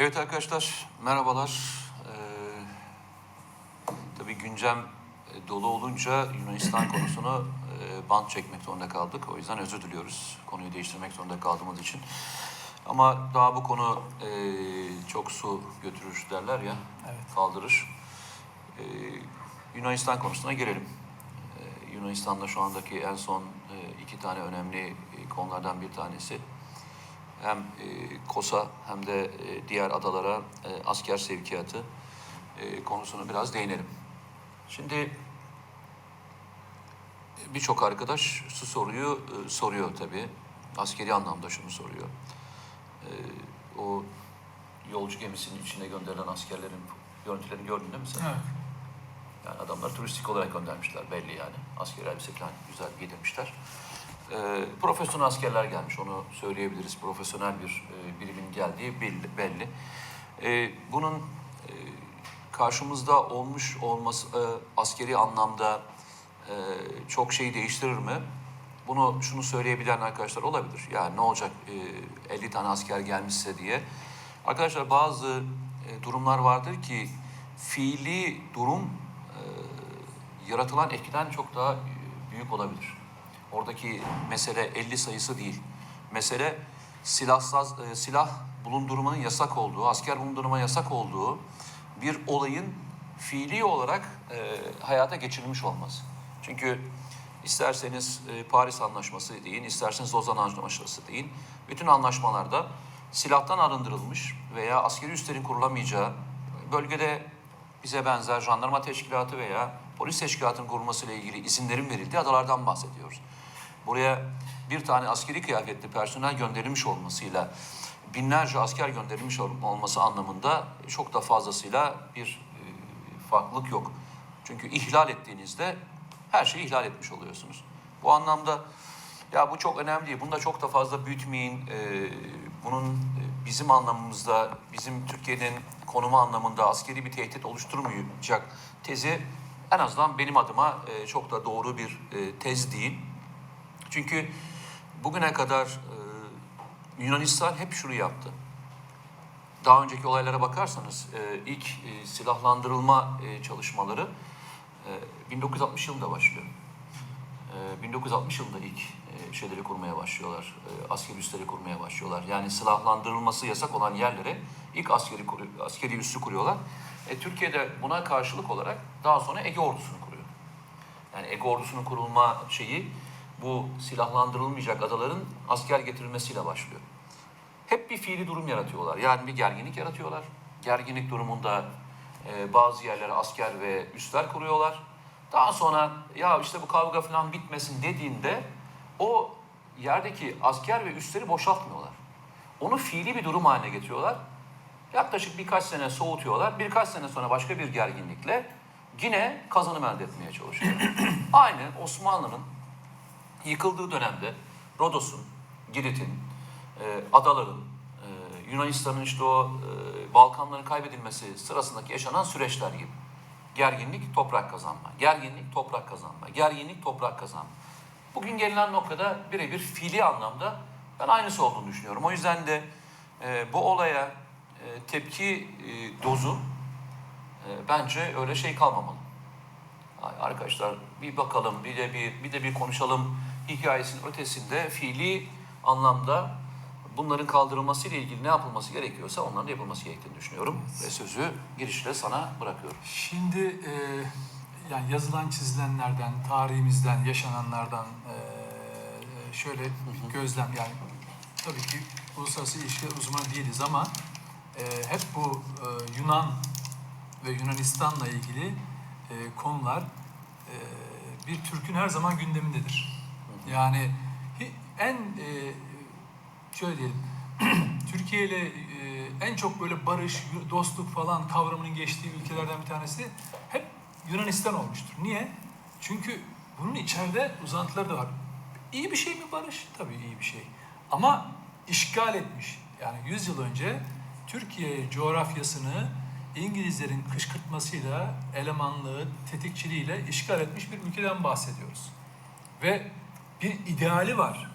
Evet arkadaşlar, merhabalar. Ee, tabii güncem e, dolu olunca Yunanistan konusunu e, bant çekmek zorunda kaldık. O yüzden özür diliyoruz konuyu değiştirmek zorunda kaldığımız için. Ama daha bu konu e, çok su götürür derler ya, Evet. kaldırır. E, Yunanistan konusuna gelelim. E, Yunanistan'da şu andaki en son e, iki tane önemli e, konulardan bir tanesi hem e, Kosa hem de e, diğer adalara e, asker sevkiyatı e, konusunu biraz değinelim. Şimdi e, birçok arkadaş şu soruyu e, soruyor tabii. Askeri anlamda şunu soruyor. E, o yolcu gemisinin içine gönderilen askerlerin görüntülerini gördün değil mi sen? Evet. Yani adamlar turistik olarak göndermişler belli yani. Askeri elbise falan güzel giydirmişler. Ee, profesyonel askerler gelmiş onu söyleyebiliriz. Profesyonel bir e, birimin geldiği belli. belli. Ee, bunun e, karşımızda olmuş olması e, askeri anlamda e, çok şey değiştirir mi? Bunu şunu söyleyebilen arkadaşlar olabilir. Yani ne olacak e, 50 tane asker gelmişse diye. Arkadaşlar bazı e, durumlar vardır ki fiili durum e, yaratılan etkiden çok daha e, büyük olabilir. Oradaki mesele 50 sayısı değil. Mesele silahsız, e, silah bulundurmanın yasak olduğu, asker bulundurma yasak olduğu bir olayın fiili olarak e, hayata geçirilmiş olması. Çünkü isterseniz e, Paris Anlaşması deyin, isterseniz Lozan Anlaşması deyin. Bütün anlaşmalarda silahtan arındırılmış veya askeri üslerin kurulamayacağı bölgede bize benzer jandarma teşkilatı veya polis teşkilatının kurulmasıyla ilgili izinlerin verildiği adalardan bahsediyoruz. Buraya bir tane askeri kıyafetli personel gönderilmiş olmasıyla binlerce asker gönderilmiş ol- olması anlamında çok da fazlasıyla bir e, farklılık yok. Çünkü ihlal ettiğinizde her şeyi ihlal etmiş oluyorsunuz. Bu anlamda ya bu çok önemli değil. Bunu da çok da fazla büyütmeyin. Ee, bunun e, bizim anlamımızda, bizim Türkiye'nin konumu anlamında askeri bir tehdit oluşturmayacak tezi en azından benim adıma e, çok da doğru bir e, tez değil. Çünkü bugüne kadar e, Yunanistan hep şunu yaptı. Daha önceki olaylara bakarsanız e, ilk e, silahlandırılma e, çalışmaları e, 1960 yılında başlıyor. E, 1960 yılında ilk e, şeyleri kurmaya başlıyorlar. E, askeri üsleri kurmaya başlıyorlar. Yani silahlandırılması yasak olan yerlere ilk askeri askeri üssü kuruyorlar. E, Türkiye'de buna karşılık olarak daha sonra Ege ordusunu kuruyor. Yani Ege ordusunun kurulma şeyi bu silahlandırılmayacak adaların asker getirilmesiyle başlıyor. Hep bir fiili durum yaratıyorlar. Yani bir gerginlik yaratıyorlar. Gerginlik durumunda e, bazı yerlere asker ve üsler kuruyorlar. Daha sonra ya işte bu kavga falan bitmesin dediğinde o yerdeki asker ve üsleri boşaltmıyorlar. Onu fiili bir durum haline getiriyorlar. Yaklaşık birkaç sene soğutuyorlar. Birkaç sene sonra başka bir gerginlikle yine kazanım elde etmeye çalışıyorlar. Aynı Osmanlı'nın yıkıldığı dönemde Rodos'un, Girit'in, e, adaların, e, Yunanistan'ın işte o e, Balkanların kaybedilmesi sırasındaki yaşanan süreçler gibi. Gerginlik, toprak kazanma. Gerginlik, toprak kazanma. Gerginlik, toprak kazanma. Bugün gelinen noktada birebir fiili anlamda ben aynısı olduğunu düşünüyorum. O yüzden de e, bu olaya e, tepki e, dozu e, bence öyle şey kalmamalı. Ay, Arkadaşlar bir bakalım, bir de bir, bir de bir konuşalım hikayesinin ötesinde fiili anlamda bunların kaldırılması ile ilgili ne yapılması gerekiyorsa onların da yapılması gerektiğini düşünüyorum. Ve sözü girişle sana bırakıyorum. Şimdi e, yani yazılan çizilenlerden, tarihimizden, yaşananlardan e, şöyle bir gözlem yani tabii ki uluslararası ilişkiler uzmanı değiliz ama e, hep bu e, Yunan ve Yunanistan'la ilgili e, konular e, bir Türk'ün her zaman gündemindedir. Yani en e, şöyle diyelim Türkiye ile e, en çok böyle barış, dostluk falan kavramının geçtiği ülkelerden bir tanesi hep Yunanistan olmuştur. Niye? Çünkü bunun içeride uzantıları da var. İyi bir şey mi barış? Tabii iyi bir şey. Ama işgal etmiş. Yani 100 yıl önce Türkiye coğrafyasını İngilizlerin kışkırtmasıyla, elemanlığı, tetikçiliğiyle işgal etmiş bir ülkeden bahsediyoruz. Ve bir ideali var.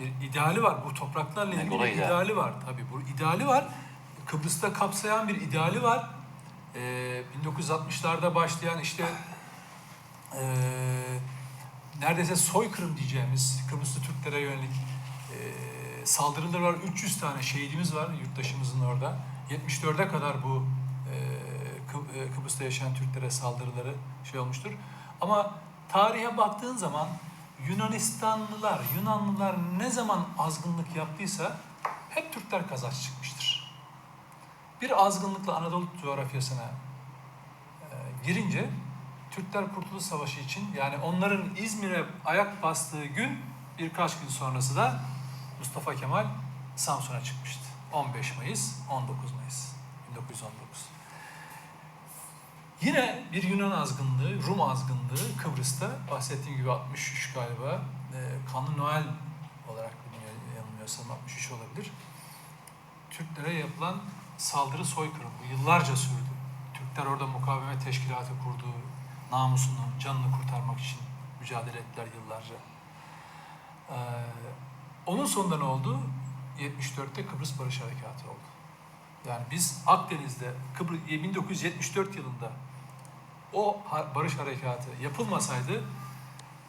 Bir ideali var. Bu topraklarla ilgili Megaloi bir ideal. ideali var. Tabii bu ideali var. Kıbrıs'ta kapsayan bir ideali var. Ee, 1960'larda başlayan işte ee, neredeyse soykırım diyeceğimiz Kıbrıslı Türklere yönelik ee, saldırılar var. 300 tane şehidimiz var yurttaşımızın orada. 74'e kadar bu Kı- ee, Kıbrıs'ta yaşayan Türklere saldırıları şey olmuştur. Ama tarihe baktığın zaman Yunanistanlılar, Yunanlılar ne zaman azgınlık yaptıysa hep Türkler kazanç çıkmıştır. Bir azgınlıkla Anadolu coğrafyasına e, girince Türkler Kurtuluş Savaşı için yani onların İzmir'e ayak bastığı gün birkaç gün sonrası da Mustafa Kemal Samsun'a çıkmıştı. 15 Mayıs, 19 Mayıs 1919. Yine bir Yunan azgınlığı, Rum azgınlığı Kıbrıs'ta bahsettiğim gibi 63 galiba e, Kanlı Noel olarak yanılmıyorsam 63 olabilir. Türklere yapılan saldırı soykırım bu yıllarca sürdü. Türkler orada mukavemet teşkilatı kurdu. Namusunu, canını kurtarmak için mücadele ettiler yıllarca. Ee, onun sonunda ne oldu? 74'te Kıbrıs Barış Harekatı oldu. Yani biz Akdeniz'de Kıbrıs 1974 yılında o barış harekatı yapılmasaydı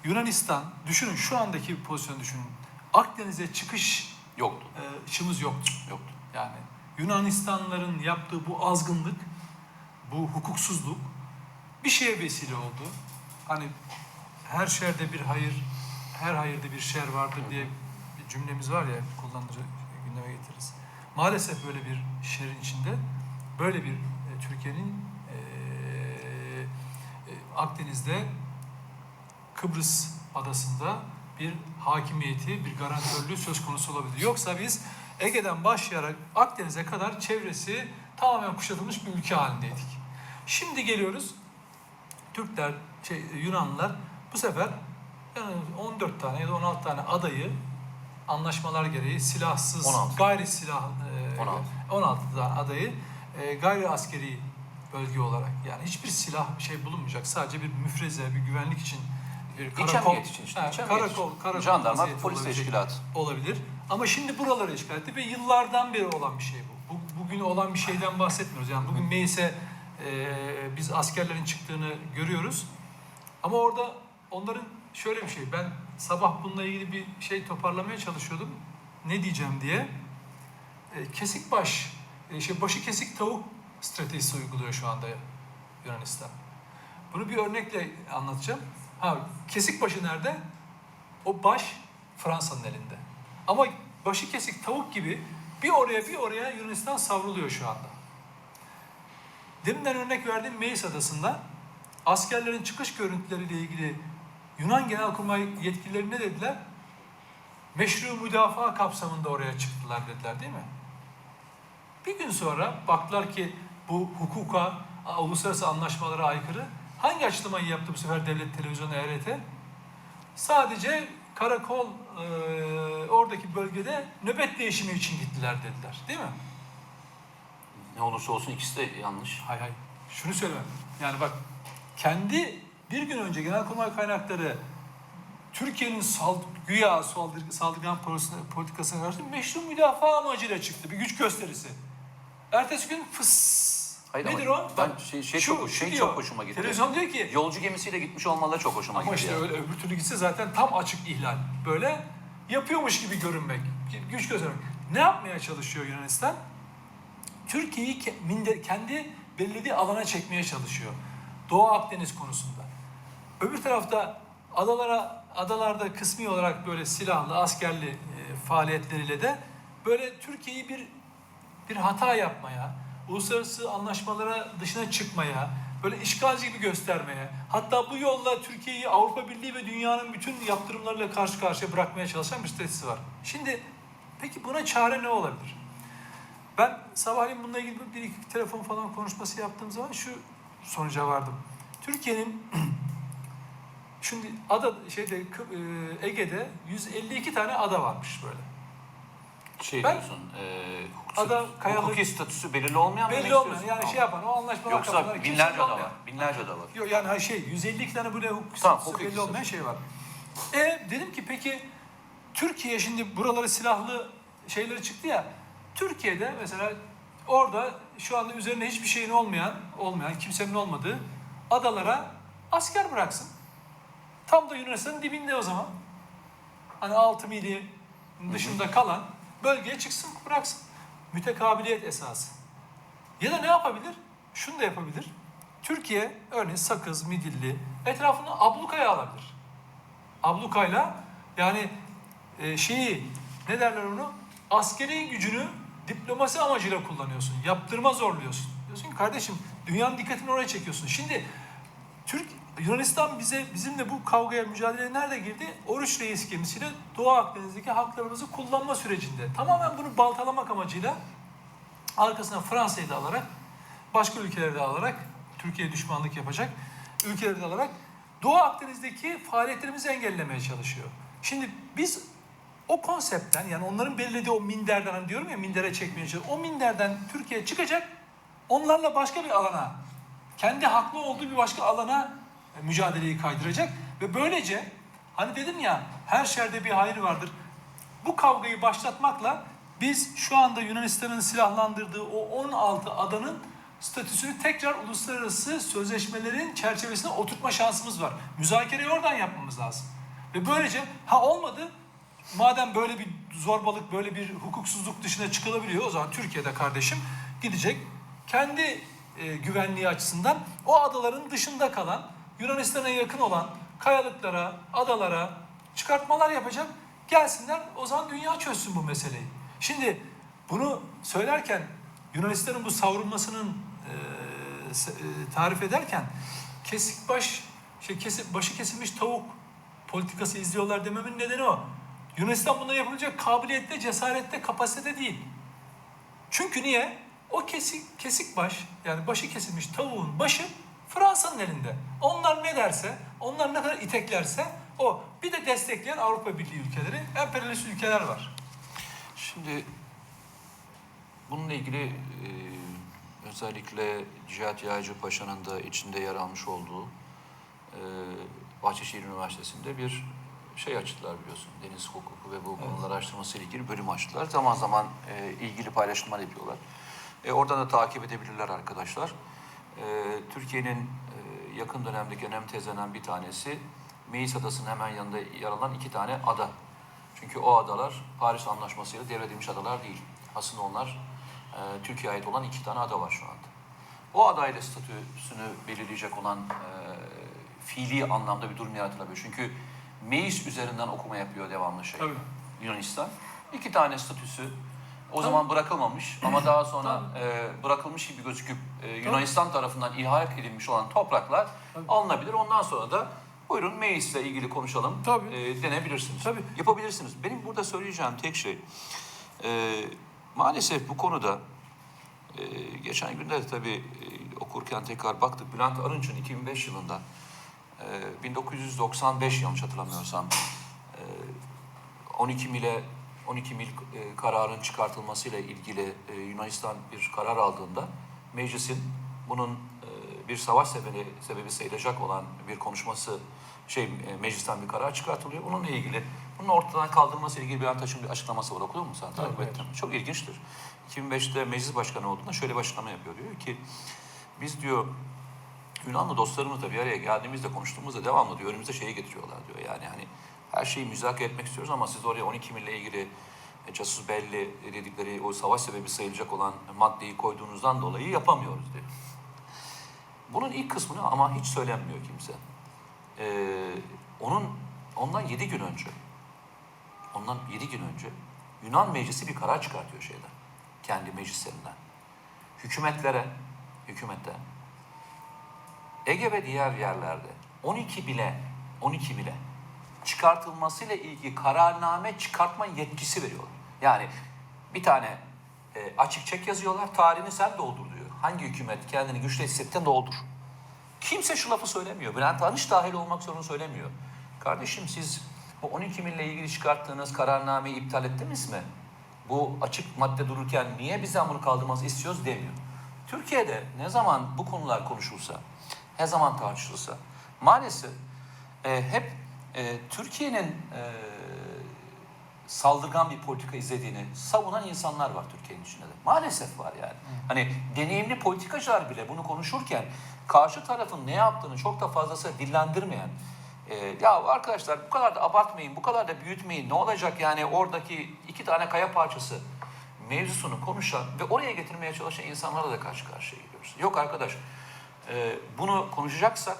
Yunanistan düşünün şu andaki pozisyonu düşünün. Akdeniz'e çıkış Yoktu. e, şımız yoktu. Yoktu. Yani Yunanistanlıların yaptığı bu azgınlık, bu hukuksuzluk bir şeye vesile oldu. Hani her şerde bir hayır, her hayırda bir şer vardır diye bir cümlemiz var ya kullanıcı gündeme getiririz. Maalesef böyle bir şerin içinde böyle bir e, Türkiye'nin Akdeniz'de Kıbrıs adasında bir hakimiyeti, bir garantörlüğü söz konusu olabilir. Yoksa biz Ege'den başlayarak Akdeniz'e kadar çevresi tamamen kuşatılmış bir ülke halindeydik. Şimdi geliyoruz Türkler, şey, Yunanlılar bu sefer yani 14 tane ya da 16 tane adayı anlaşmalar gereği silahsız, 16. gayri silah e, 16. 16 tane adayı e, gayri askeri bölge olarak yani hiçbir silah bir şey bulunmayacak. Sadece bir müfreze, bir güvenlik için bir karakol, için işte. Emniyet karakol, karakol Jandarma, polis teşkilatı. olabilir. Ama şimdi buraları işgal etti ve yıllardan beri olan bir şey bu. bu bugün olan bir şeyden bahsetmiyoruz. Yani bugün meclise e, biz askerlerin çıktığını görüyoruz. Ama orada onların şöyle bir şey. Ben sabah bununla ilgili bir şey toparlamaya çalışıyordum. Ne diyeceğim diye. E, kesik baş, e, şey başı kesik tavuk stratejisi uyguluyor şu anda Yunanistan. Bunu bir örnekle anlatacağım. Ha, kesik başı nerede? O baş Fransa'nın elinde. Ama başı kesik tavuk gibi bir oraya bir oraya Yunanistan savruluyor şu anda. Deminden örnek verdiğim Meis Adası'nda askerlerin çıkış görüntüleriyle ilgili Yunan Genelkurmay yetkilileri ne dediler? Meşru müdafaa kapsamında oraya çıktılar dediler değil mi? Bir gün sonra baktılar ki bu hukuka, uluslararası anlaşmalara aykırı. Hangi açıklamayı yaptı bu sefer devlet televizyonu ERT? Sadece karakol e, oradaki bölgede nöbet değişimi için gittiler dediler. Değil mi? Ne olursa olsun ikisi de yanlış. Hay hay. Şunu söyleme. Yani bak kendi bir gün önce Genelkurmay kaynakları Türkiye'nin sald güya saldır, saldırgan politikasına karşı meşru müdafaa amacıyla çıktı. Bir güç gösterisi. Ertesi gün fıs. Hayır Nedir ama o? Ben Bak, şey, şey, şu- çok, şey diyor. çok hoşuma gitti. Televizyon diyor ki Yolcu gemisiyle gitmiş olmaları çok hoşuma ama gitti. işte yani. öyle öbür türlü gitse zaten tam açık ihlal. Böyle yapıyormuş gibi görünmek, güç göstermek. Ne yapmaya çalışıyor Yunanistan? Türkiye'yi kendi belirlediği alana çekmeye çalışıyor. Doğu Akdeniz konusunda. Öbür tarafta adalara adalarda kısmi olarak böyle silahlı, askerli e, faaliyetleriyle de böyle Türkiye'yi bir bir hata yapmaya, uluslararası anlaşmalara dışına çıkmaya, böyle işgalci gibi göstermeye, hatta bu yolla Türkiye'yi Avrupa Birliği ve dünyanın bütün yaptırımlarıyla karşı karşıya bırakmaya çalışan bir stratejisi var. Şimdi peki buna çare ne olabilir? Ben sabahleyin bununla ilgili bir iki telefon falan konuşması yaptığım zaman şu sonuca vardım. Türkiye'nin şimdi ada şeyde e, Ege'de 152 tane ada varmış böyle. Şey Ben- diyorsun, e, hukuksuz- Ada, kayalık- hukuki statüsü belirli olmayan mı demek Belli olmayan istiyorsun? yani şey Tamam. yapan o anlaşmalar Yoksa kapsamında kimse binlerce kullanmıyor. var. Binlerce ada var. Yok yani ha şey 152 tane böyle hukuk Tamam, statüsü hukuki belli olmayan şey var. E dedim ki peki Türkiye şimdi buraları silahlı şeyleri çıktı ya. Türkiye'de mesela orada şu anda üzerinde hiçbir şeyin olmayan, olmayan kimsenin olmadığı adalara asker bıraksın. Tam da Yunanistan'ın dibinde o zaman. Hani 6 mili dışında kalan bölgeye çıksın bıraksın. Mütekabiliyet esası. Ya da ne yapabilir? Şunu da yapabilir. Türkiye örneğin Sakız, Midilli etrafını ablukaya alabilir. Ablukayla yani e, şeyi ne derler onu? Askeri gücünü diplomasi amacıyla kullanıyorsun. Yaptırma zorluyorsun. Diyorsun ki kardeşim dünyanın dikkatini oraya çekiyorsun. Şimdi Türk Yunanistan bize bizimle bu kavgaya mücadeleye nerede girdi? Oruç Reis gemisiyle Doğu Akdeniz'deki haklarımızı kullanma sürecinde. Tamamen bunu baltalamak amacıyla arkasına Fransa'yı da alarak başka ülkeleri de alarak Türkiye düşmanlık yapacak ülkeleri de alarak Doğu Akdeniz'deki faaliyetlerimizi engellemeye çalışıyor. Şimdi biz o konseptten yani onların belirlediği o minderden hani diyorum ya mindere çekmeye çalışıyor. O minderden Türkiye çıkacak onlarla başka bir alana kendi haklı olduğu bir başka alana mücadeleyi kaydıracak ve böylece hani dedim ya her şerde bir hayır vardır. Bu kavgayı başlatmakla biz şu anda Yunanistan'ın silahlandırdığı o 16 adanın statüsünü tekrar uluslararası sözleşmelerin çerçevesine oturtma şansımız var. Müzakereyi oradan yapmamız lazım. Ve böylece ha olmadı madem böyle bir zorbalık, böyle bir hukuksuzluk dışına çıkılabiliyor o zaman Türkiye'de kardeşim gidecek kendi e, güvenliği açısından o adaların dışında kalan Yunanistan'a yakın olan kayalıklara, adalara çıkartmalar yapacak. Gelsinler o zaman dünya çözsün bu meseleyi. Şimdi bunu söylerken Yunanistan'ın bu savrulmasının e, e, tarif ederken kesik baş, şey kesik, başı kesilmiş tavuk politikası izliyorlar dememin nedeni o. Yunanistan buna yapılacak kabiliyette, cesarette, kapasitede değil. Çünkü niye? O kesik, kesik baş yani başı kesilmiş tavuğun başı Fransa'nın elinde. Onlar ne derse, onlar ne kadar iteklerse o. Bir de destekleyen Avrupa Birliği ülkeleri, emperyalist ülkeler var. Şimdi bununla ilgili e, özellikle Cihat Yağcı Paşa'nın da içinde yer almış olduğu e, Bahçeşehir Üniversitesi'nde bir şey açtılar biliyorsun. Deniz hukuku ve bu konular araştırması ile ilgili bölüm açtılar. Zaman zaman e, ilgili paylaşımlar yapıyorlar. E, oradan da takip edebilirler arkadaşlar. E, Türkiye'nin e, yakın dönemdeki önemli tezlerinden bir tanesi Meis Adası'nın hemen yanında yer alan iki tane ada. Çünkü o adalar Paris Anlaşması'yla devredilmiş adalar değil. Aslında onlar e, Türkiye'ye ait olan iki tane ada var şu anda. O adayla statüsünü belirleyecek olan e, fiili anlamda bir durum yaratılabilir. Çünkü Meis üzerinden okuma yapıyor devamlı şey. Tabii. Yunanistan. İki tane statüsü o zaman bırakılmamış ama daha sonra e, bırakılmış gibi gözüküp e, Yunanistan tarafından ihale edilmiş olan topraklar Tabii. alınabilir. Ondan sonra da buyurun Meis'le ilgili konuşalım Tabii. e, denebilirsiniz. Tabii. Yapabilirsiniz. Benim burada söyleyeceğim tek şey e, maalesef bu konuda e, geçen günde de tabii e, okurken tekrar baktık. Bülent Arınç'ın 2005 yılında e, 1995 yanlış hatırlamıyorsam e, 12 mile 12 mil e, kararın çıkartılmasıyla ilgili e, Yunanistan bir karar aldığında meclisin bunun e, bir savaş sebebi, sebebi sayılacak olan bir konuşması şey e, meclisten bir karar çıkartılıyor. Bununla ilgili bunun ortadan kaldırılması ile ilgili bir Taş'ın bir açıklaması var. Okudun mu sen? Takip Evet. mi? Çok ilginçtir. 2005'te meclis başkanı olduğunda şöyle bir açıklama yapıyor. Diyor ki biz diyor Yunanlı dostlarımızla bir araya geldiğimizde konuştuğumuzda devamlı diyor önümüze şeyi getiriyorlar diyor. Yani hani her şeyi müzakere etmek istiyoruz ama siz oraya 12 mille ilgili e, casus belli dedikleri o savaş sebebi sayılacak olan maddeyi koyduğunuzdan dolayı yapamıyoruz diyor. Bunun ilk kısmını ama hiç söylenmiyor kimse. Ee, onun ondan 7 gün önce ondan 7 gün önce Yunan meclisi bir karar çıkartıyor şeyden. Kendi meclislerinden. Hükümetlere, hükümete Ege ve diğer yerlerde 12 bile 12 bile çıkartılmasıyla ilgili kararname çıkartma yetkisi veriyorlar. Yani bir tane e, açık çek yazıyorlar. Tarihini sen doldur diyor. Hangi hükümet kendini güçlü hissettin doldur. Kimse şu lafı söylemiyor. Bülent Arınç dahil olmak zorunda söylemiyor. Kardeşim siz bu 12 mille ilgili çıkarttığınız kararnameyi iptal ettiniz mi? Bu açık madde dururken niye bizden bunu kaldırmanızı istiyoruz demiyor. Türkiye'de ne zaman bu konular konuşulsa, ne zaman tartışılsa maalesef e, hep e, Türkiye'nin e, saldırgan bir politika izlediğini savunan insanlar var Türkiye'nin içinde de. Maalesef var yani. Hani deneyimli politikacılar bile bunu konuşurken karşı tarafın ne yaptığını çok da fazlası dillendirmeyen e, ya arkadaşlar bu kadar da abartmayın, bu kadar da büyütmeyin ne olacak yani oradaki iki tane kaya parçası mevzusunu konuşan ve oraya getirmeye çalışan insanlarla da karşı karşıya geliyoruz. Yok arkadaş e, bunu konuşacaksak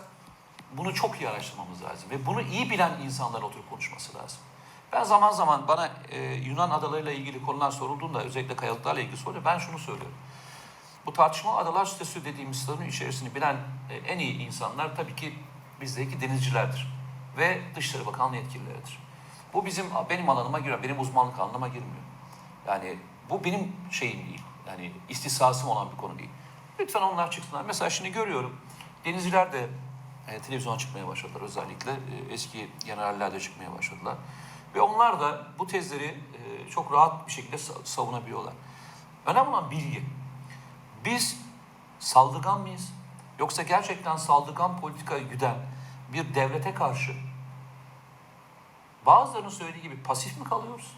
bunu çok iyi araştırmamız lazım ve bunu iyi bilen insanların oturup konuşması lazım. Ben zaman zaman bana e, Yunan adalarıyla ilgili konular sorulduğunda özellikle kayalıklarla ilgili soruyor. Ben şunu söylüyorum. Bu tartışmalı adalar statüsü dediğimiz statünün içerisini bilen e, en iyi insanlar tabii ki bizdeki denizcilerdir ve Dışişleri Bakanlığı yetkilileridir. Bu bizim benim alanıma giriyor, benim uzmanlık alanıma girmiyor. Yani bu benim şeyim değil. Yani istisasım olan bir konu değil. Lütfen onlar çıksınlar. Mesela şimdi görüyorum denizciler de e, televizyona çıkmaya başladılar özellikle. E, eski generaller de çıkmaya başladılar. Ve onlar da bu tezleri e, çok rahat bir şekilde sa- savunabiliyorlar. Önemli olan bilgi. Biz saldırgan mıyız? Yoksa gerçekten saldırgan politikayı güden bir devlete karşı bazılarının söylediği gibi pasif mi kalıyoruz?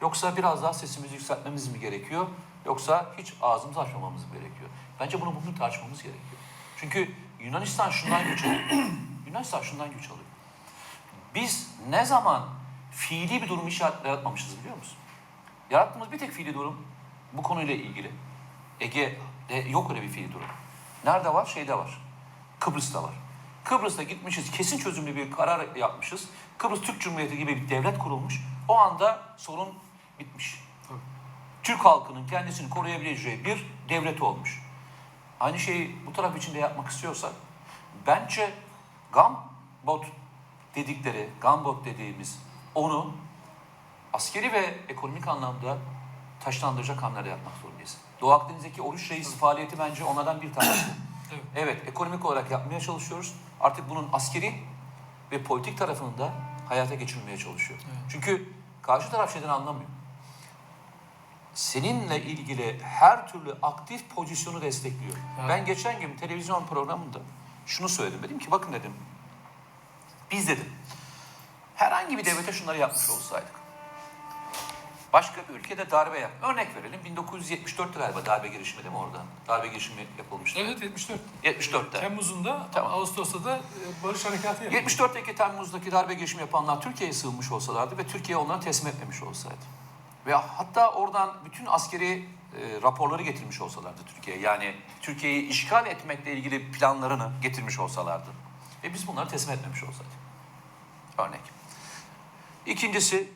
Yoksa biraz daha sesimizi yükseltmemiz mi gerekiyor? Yoksa hiç ağzımızı açmamamız mı gerekiyor? Bence bunu bugün tartışmamız gerekiyor. Çünkü Yunanistan şundan güç alıyor. Yunanistan şundan güç alıyor. Biz ne zaman fiili bir durum hiç yaratmamışız biliyor musun? Yarattığımız bir tek fiili durum bu konuyla ilgili. Ege'de yok öyle bir fiili durum. Nerede var? Şeyde var. Kıbrıs'ta var. Kıbrıs'ta gitmişiz, kesin çözümlü bir karar yapmışız. Kıbrıs Türk Cumhuriyeti gibi bir devlet kurulmuş. O anda sorun bitmiş. Türk halkının kendisini koruyabileceği bir devlet olmuş. Aynı şeyi bu taraf için de yapmak istiyorsak bence Gambot dedikleri, Gambot dediğimiz onu askeri ve ekonomik anlamda taşlandıracak hamleler yapmak zorundayız. Doğu Akdeniz'deki Oruç Reis faaliyeti bence onlardan bir tanesi. Evet. Evet, ekonomik olarak yapmaya çalışıyoruz. Artık bunun askeri ve politik tarafını da hayata geçirmeye çalışıyor. Evet. Çünkü karşı taraf şeyden anlamıyor. Seninle ilgili her türlü aktif pozisyonu destekliyor. Evet. Ben geçen gün televizyon programında şunu söyledim. Dedim ki bakın dedim, biz dedim, herhangi bir devlete şunları yapmış olsaydık. Başka bir ülkede darbe yap. Örnek verelim 1974'te galiba darbe girişimi değil mi orada? Darbe girişimi yapılmıştı. Evet 74. 74'te. Temmuz'unda, Tamam. Ağustos'ta da e, barış harekatı yapıldı. 74'teki Temmuz'daki darbe girişimi yapanlar Türkiye'ye sığınmış olsalardı ve Türkiye onları teslim etmemiş olsaydı. Ve hatta oradan bütün askeri e, raporları getirmiş olsalardı Türkiye. Yani Türkiye'yi işgal etmekle ilgili planlarını getirmiş olsalardı. Ve biz bunları teslim etmemiş olsaydık. Örnek. İkincisi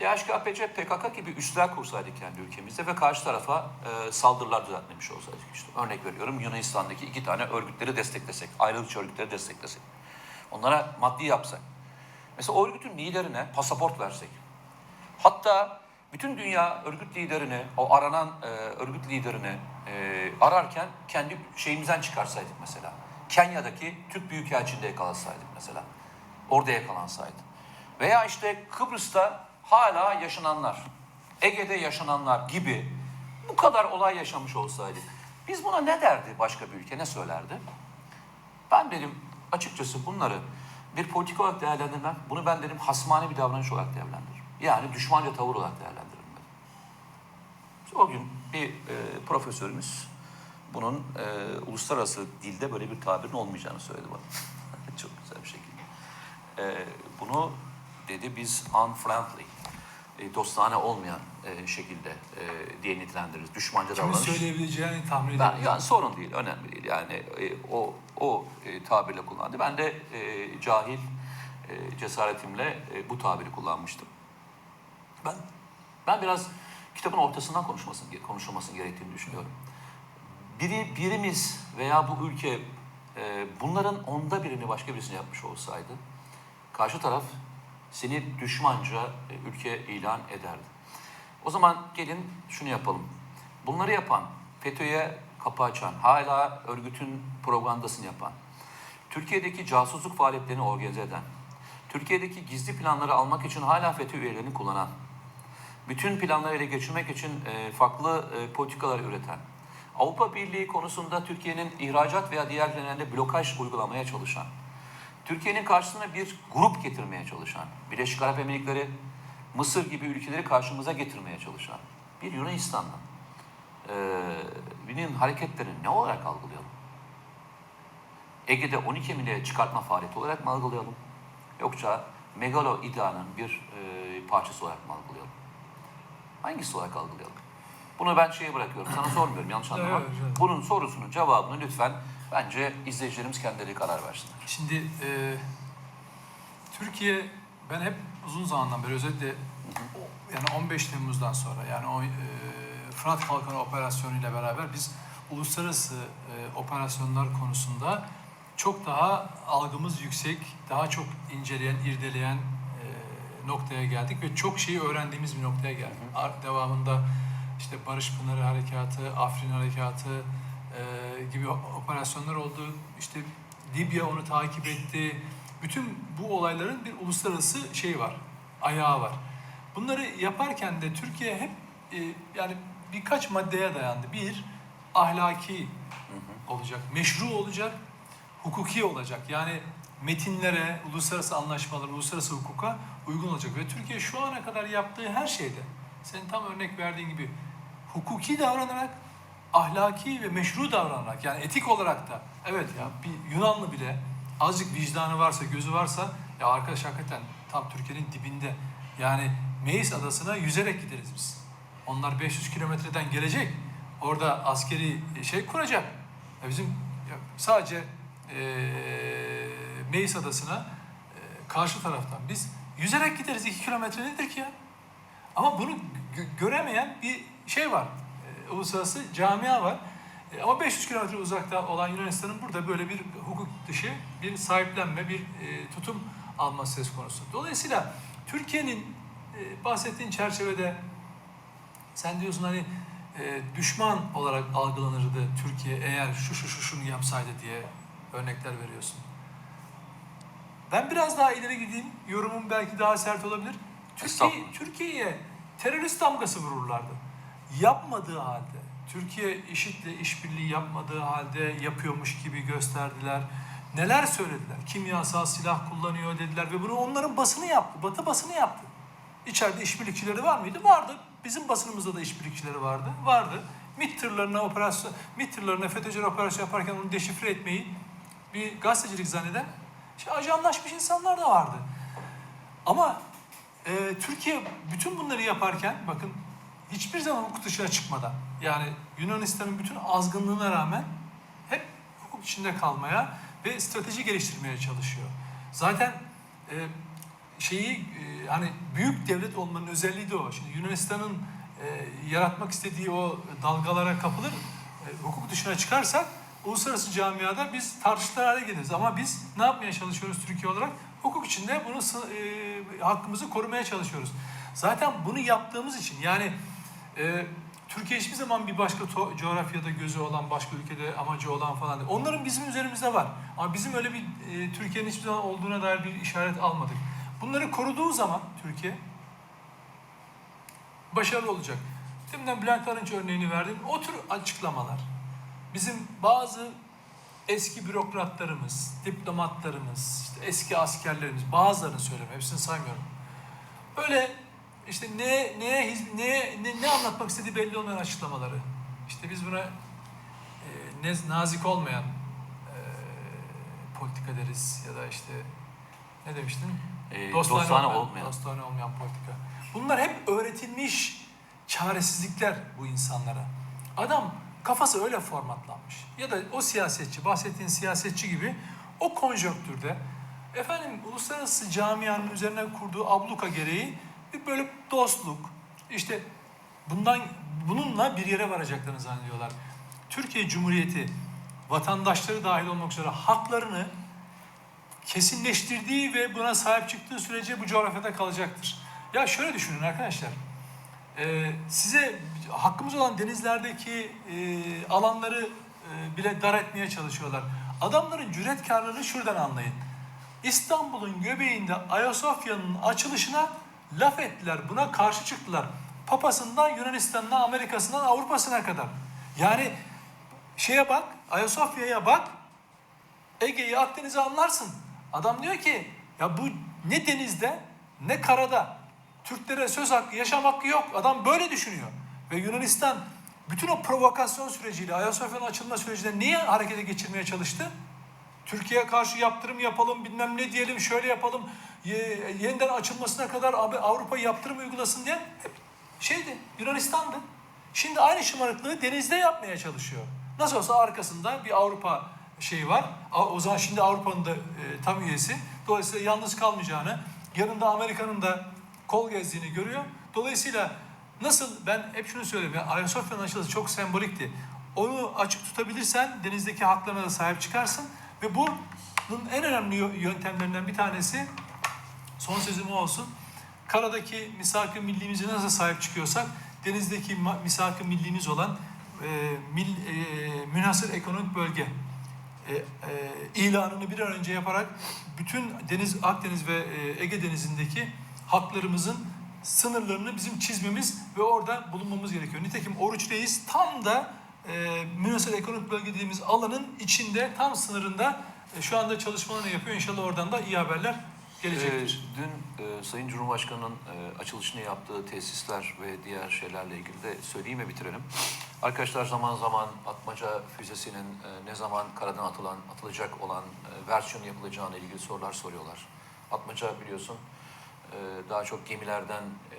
DHKPC, PKK gibi üsler kursaydık kendi ülkemizde ve karşı tarafa e, saldırılar düzenlemiş olsaydık işte. Örnek veriyorum Yunanistan'daki iki tane örgütleri desteklesek, ayrılıkçı örgütleri desteklesek. Onlara maddi yapsak. Mesela o örgütün liderine pasaport versek. Hatta bütün dünya örgüt liderini, o aranan e, örgüt liderini e, ararken kendi şeyimizden çıkarsaydık mesela. Kenya'daki Türk Büyükelçiliğinde yakalasaydık mesela. Orada yakalansaydı. Veya işte Kıbrıs'ta hala yaşananlar, Ege'de yaşananlar gibi bu kadar olay yaşamış olsaydık. Biz buna ne derdi başka bir ülke, ne söylerdi? Ben dedim açıkçası bunları bir politik olarak değerlendirmem. Bunu ben dedim hasmane bir davranış olarak değerlendiririm. Yani düşmanca tavır olarak değerlendiririm O gün bir e, profesörümüz bunun e, uluslararası dilde böyle bir tabirin olmayacağını söyledi bana. Çok güzel bir şekilde. E, bunu dedi biz unfriendly, e, dostane olmayan e, şekilde e, diye nitelendiririz. Düşmanca Kimin davranış. söyleyebileceğini tahmin Ben, edebilirim. yani sorun değil, önemli değil. Yani e, o o e, tabirle kullandı. Ben de e, cahil e, cesaretimle e, bu tabiri kullanmıştım. Ben ben biraz kitabın ortasından konuşmasın konuşulmasını gerektiğini düşünüyorum. Biri birimiz veya bu ülke e, bunların onda birini başka birisine yapmış olsaydı karşı taraf seni düşmanca e, ülke ilan ederdi. O zaman gelin şunu yapalım. Bunları yapan, FETÖ'ye kapı açan, hala örgütün propagandasını yapan, Türkiye'deki casusluk faaliyetlerini organize eden, Türkiye'deki gizli planları almak için hala FETÖ üyelerini kullanan, bütün planları ele geçirmek için e, farklı e, politikalar üreten, Avrupa Birliği konusunda Türkiye'nin ihracat veya diğer ürünlerinde blokaj uygulamaya çalışan, Türkiye'nin karşısına bir grup getirmeye çalışan, Birleşik Arap Emirlikleri, Mısır gibi ülkeleri karşımıza getirmeye çalışan bir Yunanistan'dan e, hareketlerini ne olarak algılayalım? Ege'de 12 milya çıkartma faaliyeti olarak mı algılayalım? Yoksa megalo iddianın bir e, parçası olarak mı algılayalım? Hangisi olarak algılayalım? Bunu ben şeye bırakıyorum. Sana sormuyorum yanlış anlama. Evet, evet. Bunun sorusunun cevabını lütfen bence izleyicilerimiz kendileri karar versinler. Şimdi e, Türkiye ben hep uzun zamandan beri özellikle o- yani 15 Temmuz'dan sonra yani o e, Fırat Kalkanı operasyonu ile beraber biz uluslararası e, operasyonlar konusunda çok daha algımız yüksek, daha çok inceleyen, irdeleyen noktaya geldik ve çok şeyi öğrendiğimiz bir noktaya geldik. Ar- Devamında işte Barış Pınarı Harekatı, Afrin Harekatı e, gibi operasyonlar oldu. İşte Libya onu takip etti. Bütün bu olayların bir uluslararası şeyi var, ayağı var. Bunları yaparken de Türkiye hep e, yani birkaç maddeye dayandı. Bir, ahlaki olacak, meşru olacak, hukuki olacak. Yani metinlere, uluslararası anlaşmalara, uluslararası hukuka uygun olacak. Ve Türkiye şu ana kadar yaptığı her şeyde, senin tam örnek verdiğin gibi hukuki davranarak, ahlaki ve meşru davranarak, yani etik olarak da, evet ya bir Yunanlı bile azıcık vicdanı varsa, gözü varsa, ya arkadaş hakikaten tam Türkiye'nin dibinde. Yani Meis Adası'na yüzerek gideriz biz. Onlar 500 kilometreden gelecek. Orada askeri şey kuracak. Ya bizim sadece eee Meis Adası'na eee, karşı taraftan biz yüzerek gideriz. 2 kilometre nedir ki ya? Ama bunu gö- göremeyen bir şey var. Eee, uluslararası camia var. E, ama 500 kilometre uzakta olan Yunanistan'ın burada böyle bir hukuk dışı bir sahiplenme, bir e, tutum alması söz konusu. Dolayısıyla Türkiye'nin e, bahsettiğin çerçevede sen diyorsun hani e, düşman olarak algılanırdı Türkiye eğer şu şu şu şunu yapsaydı diye örnekler veriyorsun. Ben biraz daha ileri gideyim. Yorumum belki daha sert olabilir. Türkiye. Türkiye'ye terörist damgası vururlardı. Yapmadığı halde, Türkiye IŞİD'le işbirliği yapmadığı halde yapıyormuş gibi gösterdiler. Neler söylediler? Kimyasal silah kullanıyor dediler ve bunu onların basını yaptı. Batı basını yaptı. İçeride işbirlikçileri var mıydı? Vardı. Bizim basınımızda da işbirlikçileri vardı. Vardı. MİT tırlarına operasyon, MİT tırlarına FETÖ'cüler operasyon yaparken onu deşifre etmeyi bir gazetecilik zanneden işte ajanlaşmış insanlar da vardı. Ama e, Türkiye bütün bunları yaparken bakın hiçbir zaman hukuk dışına çıkmadan yani Yunanistan'ın bütün azgınlığına rağmen hep hukuk içinde kalmaya ve strateji geliştirmeye çalışıyor. Zaten e, şeyi e, hani büyük devlet olmanın özelliği de o. Şimdi Yunanistan'ın e, yaratmak istediği o dalgalara kapılır, e, hukuk dışına çıkarsak uluslararası camiada biz tartışılır hale geliriz. Ama biz ne yapmaya çalışıyoruz Türkiye olarak? Hukuk içinde bunu e, hakkımızı korumaya çalışıyoruz. Zaten bunu yaptığımız için yani e, Türkiye hiçbir zaman bir başka coğrafyada gözü olan, başka ülkede amacı olan falan değil. Onların bizim üzerimizde var. Ama bizim öyle bir e, Türkiye'nin hiçbir zaman olduğuna dair bir işaret almadık. Bunları koruduğu zaman Türkiye başarılı olacak. Deminden Bülent Arınç örneğini verdim. O tür açıklamalar bizim bazı eski bürokratlarımız, diplomatlarımız, işte eski askerlerimiz, bazılarını söyleme, hepsini saymıyorum. Böyle işte ne neye neye ne, ne anlatmak istediği belli olmayan açıklamaları. İşte biz buna e, ne- nazik olmayan e, politika deriz ya da işte ne demiştin? E, dostane olmayan. Dostane olmayan politika. Bunlar hep öğretilmiş çaresizlikler bu insanlara. Adam kafası öyle formatlanmış. Ya da o siyasetçi, bahsettiğin siyasetçi gibi o konjonktürde efendim uluslararası camianın üzerine kurduğu abluka gereği bir böyle dostluk, işte bundan bununla bir yere varacaklarını zannediyorlar. Türkiye Cumhuriyeti vatandaşları dahil olmak üzere haklarını kesinleştirdiği ve buna sahip çıktığı sürece bu coğrafyada kalacaktır. Ya şöyle düşünün arkadaşlar. Ee, size hakkımız olan denizlerdeki e, alanları e, bile dar etmeye çalışıyorlar. Adamların cüretkarlığını şuradan anlayın. İstanbul'un göbeğinde Ayasofya'nın açılışına laf ettiler. Buna karşı çıktılar. Papasından Yunanistan'ına, Amerika'sından Avrupa'sına kadar. Yani şeye bak, Ayasofya'ya bak, Ege'yi, Akdeniz'i anlarsın. Adam diyor ki ya bu ne denizde ne karada Türklere söz hakkı, yaşam hakkı yok. Adam böyle düşünüyor. Ve Yunanistan bütün o provokasyon süreciyle, Ayasofya'nın açılma sürecinde niye harekete geçirmeye çalıştı? Türkiye'ye karşı yaptırım yapalım, bilmem ne diyelim, şöyle yapalım, ye- yeniden açılmasına kadar Avrupa yaptırım uygulasın diye hep şeydi, Yunanistan'dı. Şimdi aynı şımarıklığı denizde yapmaya çalışıyor. Nasıl olsa arkasında bir Avrupa şeyi var. O zaman şimdi Avrupa'nın da e, tam üyesi. Dolayısıyla yalnız kalmayacağını, yanında Amerika'nın da kol gezdiğini görüyor. Dolayısıyla nasıl ben hep şunu söylüyorum ya Ayasofya'nın açılışı çok sembolikti. Onu açık tutabilirsen denizdeki haklarına da sahip çıkarsın ve bunun en önemli yö- yöntemlerinden bir tanesi son sözüm olsun. Karadaki misak-ı nasıl sahip çıkıyorsak denizdeki misak-ı olan e, mil, e, münhasır ekonomik bölge e, e, ilanını bir an önce yaparak bütün Deniz Akdeniz ve e, Ege Denizi'ndeki haklarımızın sınırlarını bizim çizmemiz ve orada bulunmamız gerekiyor. Nitekim Oruç Reis tam da e, münhasır ekonomik bölge dediğimiz alanın içinde tam sınırında e, şu anda çalışmalarını yapıyor. İnşallah oradan da iyi haberler gelecektir. Ee, dün e, Sayın Cumhurbaşkanı'nın e, açılışını yaptığı tesisler ve diğer şeylerle ilgili de söyleyeyim ve bitirelim. Arkadaşlar zaman zaman Atmaca füzesinin e, ne zaman karadan atılan, atılacak olan e, versiyonu yapılacağına ilgili sorular soruyorlar. Atmaca biliyorsun e, daha çok gemilerden e,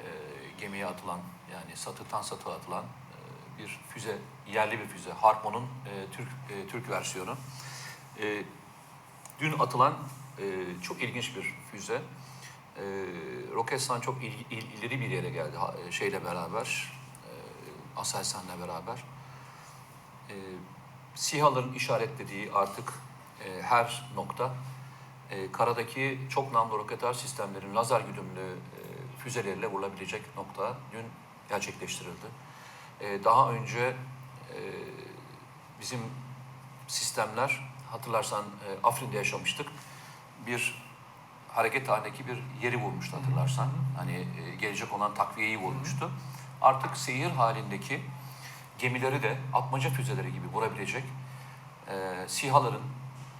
gemiye atılan yani satıktan satığa atılan e, bir füze, yerli bir füze. Harpo'nun e, Türk Türk versiyonu. Dün atılan çok ilginç bir füze. E, Roketsan çok il, il- ileri bir yere geldi şeyle beraber, Aselsan'la beraber. E, SİHA'ların işaretlediği artık her nokta e, karadaki çok namlu roketer sistemlerin lazer güdümlü e, füzeleriyle vurulabilecek nokta dün gerçekleştirildi. E, daha önce e, bizim sistemler hatırlarsan e, Afrin'de yaşamıştık. Bir hareket halindeki bir yeri vurmuştu hatırlarsan. Hani e, gelecek olan takviyeyi vurmuştu. Artık seyir halindeki gemileri de atmaca füzeleri gibi vurabilecek e, SİHA'ların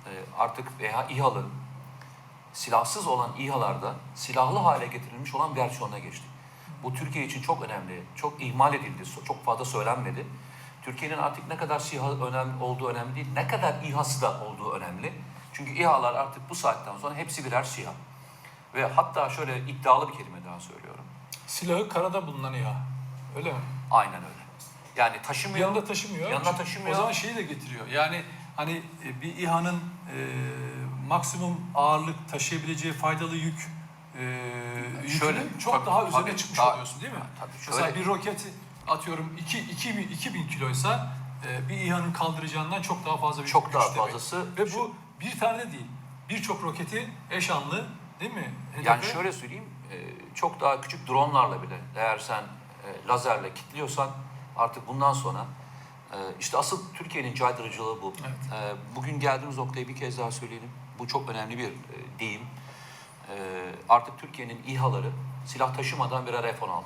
e, artık veya İHA'ların silahsız olan İHA'larda silahlı hale getirilmiş olan versiyonuna geçti. Bu Türkiye için çok önemli, çok ihmal edildi, çok fazla söylenmedi. Türkiye'nin artık ne kadar SİHA önemli olduğu önemli değil, ne kadar İHA'sı da olduğu önemli. Çünkü İHA'lar artık bu saatten sonra hepsi birer SİHA. Ve hatta şöyle iddialı bir kelime daha söylüyorum. Silahı karada bulunan İHA. Öyle mi? Aynen öyle. Yani taşımıyor. Yanında taşımıyor. Yanında taşımıyor. O zaman şeyi de getiriyor. Yani hani e, bir İHA'nın e, maksimum ağırlık taşıyabileceği faydalı yük e, Şöyle, çok tabii, daha üzerine tabii, çıkmış daha- oluyorsun değil mi? Tabii Mesela şöyle. bir roket atıyorum 2 2000 2000 kiloysa e, bir İHA'nın kaldıracağından çok daha fazla bir Çok daha demek. fazlası. Ve bu bir tane de değil. Birçok roketi eş anlı değil mi? Yani Hedefe- şöyle söyleyeyim, e, çok daha küçük dronlarla bile eğer sen e, lazerle kilitliyorsan artık bundan sonra e, işte asıl Türkiye'nin caydırıcılığı bu. Evet. E, Bugün geldiğimiz noktayı bir kez daha söyleyelim. Bu çok önemli bir e, deyim. E, Artık Türkiye'nin İHA'ları silah taşımadan birer F-16.